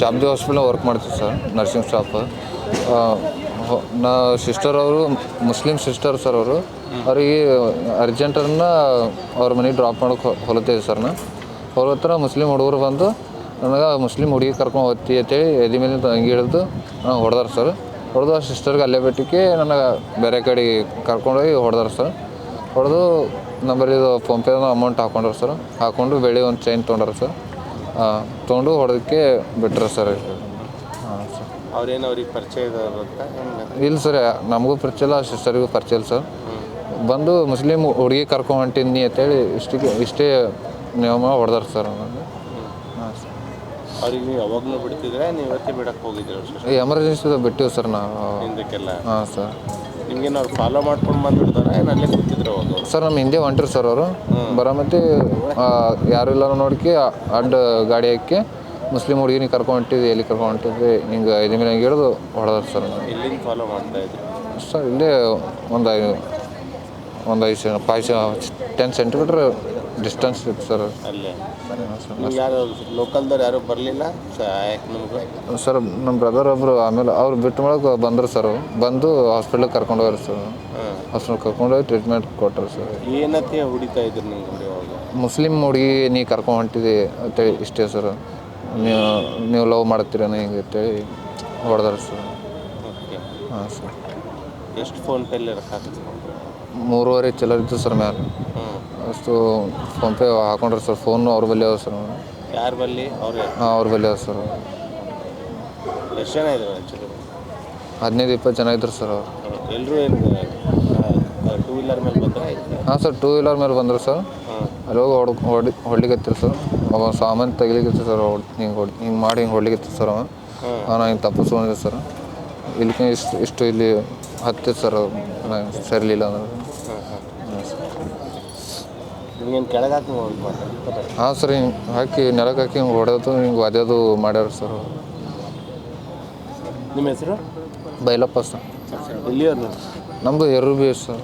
Shabdi hospital work ಮಾಡ್ತೀವಿ sir, nursing staff. ನಾ sister ಅವರು, ಮುಸ್ಲಿಂ ಸಿಸ್ಟರ್ ಸರ್ ಅವರು, ಅವರಿಗೆ ಅರ್ಜೆಂಟನ್ನ ಅವ್ರ ಮನೆಗೆ ಡ್ರಾಪ್ ಮಾಡೋಕೆ ಹೊಲತ್ತೇವೆ ಸರ್ ನಾ. ಹೊಲತ್ರ ಮುಸ್ಲಿಂ ಹುಡುಗರು ಬಂದು, ನನಗೆ ಮುಸ್ಲಿಂ ಹುಡುಗಿ ಕರ್ಕೊಂಡು ಹೋಗ್ತಿ ಅಂತೇಳಿ ಎದೆ ಮೇಲೆ ಹಂಗೆ ಹಿಡಿದು ನಾನು ಹೊಡೆದಾರ ಸರ್. ಹೊಡೆದು ಆ ಸಿಸ್ಟರ್ಗೆ ಅಲ್ಲೇ ಬಿಟ್ಟಿಗೆ ನನಗೆ ಬೇರೆ ಕಡೆ ಕರ್ಕೊಂಡೋಗಿ ಹೊಡೆದಾರ ಸರ್. ಹೊಡೆದು ನಂಬರ್ ಇದು ಫೋನ್ಪೇದ ಅಮೌಂಟ್ ಹಾಕೊಂಡ್ರು ಸರ್. ಹಾಕೊಂಡು ಬೆಳೆ ಒಂದು ಚೈನ್ ತೊಗೊಂಡ್ರ ಸರ್. ತೊಗೊಂಡು ಹೊಡೆದಕ್ಕೆ ಬಿಟ್ರೆ ಸರ್. ಹಾಂ ಸರ್. ಅವ್ರೇನು ಅವ್ರಿಗೆ ಪರಿಚಯ ಇಲ್ಲ ಸರ್ ನಮಗೂ ಪರಿಚಯ ಇಲ್ಲ ಸಿಸ್ಟರಿಗೂ ಪರಿಚಯ ಇಲ್ಲ ಸರ್. ಬಂದು ಮುಸ್ಲಿಂ ಹುಡುಗಿ ಕರ್ಕೊಂಡು ಹೊಂಟಿನಿ ಅಂತೇಳಿ ಇಷ್ಟಿಗೆ ಇಷ್ಟೇ ನಿಯಮ ಹೊಡೆದಾರ ಸರ್ ನನಗೆ ಅವ್ರಿಗೆ ನೀವು ಯಾವಾಗಲೂ ಬಿಡ್ತಿದ್ರೆ ನೀವು ಇವತ್ತೇ ಬಿಡಕ್ಕೆ ಹೋಗಿದ್ರು ಸರ್ ಎಮರ್ಜೆನ್ಸಿ ಬಿಟ್ಟಿವಿ ಸರ್ ನಾವು. ಹಿಂದಕ್ಕೆಲ್ಲ? ಹಾಂ ಸರ್. ನಿಮ್ಗೇನು ಅವ್ರು ಫಾಲೋ ಮಾಡ್ಕೊಂಡು ಬಂದ್ಬಿಡ್ತಾರ ಏನು ಅಲ್ಲೇ ಕೂತಿದ್ರು ಅವಾಗ ಸರ್ ನಮ್ಮ ಹಿಂದೆ ಹೊಂಟ್ರಿ ಸರ್ ಅವರು. ಬರಾಮತಿ ಯಾರು ಇಲ್ಲ ನೋಡ್ಕೆ ಅಡ್ಡ ಗಾಡಿ ಹಾಕಿ ಮುಸ್ಲಿಂ ಹುಡುಗಿನ ಕರ್ಕೊಂಡು ಹೊಂಟಿದ್ವಿ ಎಲ್ಲಿ ಕರ್ಕೊಂಡು ಹೊಂಟಿದ್ವಿ ಹಿಂಗೆ ಐದು ಮೇಲೆ ಹಿಡಿದು ಹೊಡೆದ್ರು ಸರ್ ಎಲ್ಲಿಂದ ಫಾಲೋ ಮಾಡ್ತಾ ಇದ್ರು? ಸರ್ ಇಲ್ಲೇ ಒಂದು ಐದು ಒಂದು ಐದು ಫೈವ್ ಟೆನ್ ಸೆಂಟಿಮೀಟ್ರ್ ಡಿಸ್ಟೆನ್ಸ್ ಇತ್ತು ಸರ್ ಅಲ್ಲೇ ನಿಮ್ಗೆ ಯಾರು ಲೋಕಲ್ದವ್ರು ಯಾರು ಬರಲಿಲ್ಲ? ನಿಮ್ಗೆ? ಸರ್ ನಮ್ಮ ಬ್ರದರ್ ಒಬ್ಬರು ಆಮೇಲೆ ಅವ್ರು ಬಿಟ್ಟು ಮಾಡೋಕೆ ಬಂದರು ಸರ್ ಬಂದು ಹಾಸ್ಪಿಟ್ಲಿಗೆ ಕರ್ಕೊಂಡು ಹೋಗ್ರಿ ಸರ್ ಹಾಸ್ಪಿಟ್ಲ್ ಕರ್ಕೊಂಡು ಹೋಗಿ ಟ್ರೀಟ್ಮೆಂಟ್ ಕೊಟ್ಟರು ಸರ್ ಏನತ್ತೆ ಹುಡಿತಾ ಇದ್ರು ನಿಮ್ಗೆ ನೋಡಿ ಮುಸ್ಲಿಂ ಹುಡುಗಿ ನೀ ಕರ್ಕೊಂಡು ಹೊಂಟಿದಿ ಅಂತೇಳಿ ಇಷ್ಟೇ ಸರ್ ನೀವು ನೀವು ಲವ್ ಮಾಡ್ತೀರೇನೋ ಹಿಂಗೆ ಅಂತೇಳಿ ಹೊಡೆದಾರ ಸರ್ ಓಕೆ. ಹಾಂ ಸರ್ ಎಷ್ಟು ಫೋನ್ ಪೇಲಿ ರೊಕ್ಕ ಮೂರುವರೆ ಚಿಲ್ಲರ್ ಇತ್ತು ಸರ್ ಮ್ಯಾಲ. ಅಷ್ಟು ಫೋನ್ಪೇ ಹಾಕೊಂಡ್ರೆ ಸರ್ ಫೋನು ಅವ್ರ ಬಳಿ ಅದ ಸರ್. ಯಾರು ಬಲ್ಲಿ ಅವ್ರಿಗೆ ಹಾಂ ಅವ್ರ ಬಳಿ ಅದ ಸರ್. ಎಷ್ಟು ಜನ ಇದ್ದಾರೆ ಆ್ಯಕ್ಚುಲಿ ಹದಿನೈದು ಇಪ್ಪತ್ತು ಜನ ಇದ್ರು ಸರ್ ಅವ್ರು. ಎಲ್ಲರೂ ಏನು ಟೂ ವೀಲರ್ ಮೇಲೆ ಬಂದ್ರೆ ಹಾಂ ಸರ್ ಟೂ ವೀಲರ್ ಮೇಲೆ ಬಂದರು ಸರ್. ಅಲ್ಲಿ ಹೋಗಿ ಹೊಡ್ ಹೊಡಿ ಹೊಡ್ಲಿಕತ್ತಿರು ಸರ್. ಅವ ಸಾಮಾನು ತೆಗಿಲಿಕ್ಕೆ ಸರ್ ಹೊಡ್ ಹಿಂಗೆ ಹೊಡ್ ಹಿಂಗೆ ಮಾಡಿ ಹಿಂಗೆ ಹೊಡ್ಲಿಕ್ಕಿತ್ತು ಸರ್ ಅವ. ಹಾಂ ಅವ ನಾ ಹಿಂಗೆ ತಪ್ಪಿಸ್ಕೊಂಡಿದ್ದೆ ಸರ್. ಇಲ್ಲಿಗೆ ಇಷ್ಟು ಇಷ್ಟು ಇಲ್ಲಿ ಹತ್ತಿತ್ತು ಸರ್ ಸರಿಲಿಲ್ಲ ಅಂದ್ರೆ. ನಿಮ್ಗೇನು ಕೆಳಗೆ ಹಾಕಿ ಹಾಂ ಸರ್ ಹಿಂಗೆ ಹಾಕಿ ನೆಲಕ್ಕೆ ಹಾಕಿ ಹಿಂಗೆ ಹೊಡೆದು ಹಿಂಗೆ ಒದ್ಯೋದು ಮಾಡ್ಯಾರ ಸರ್. ನಿಮ್ಮ ಹೆಸರು? ಬೈಲಪ್ಪ ಸರ್. ಇಲ್ಲಿ ನಮ್ಮದು ಎರು ಬಿ ಸರ್.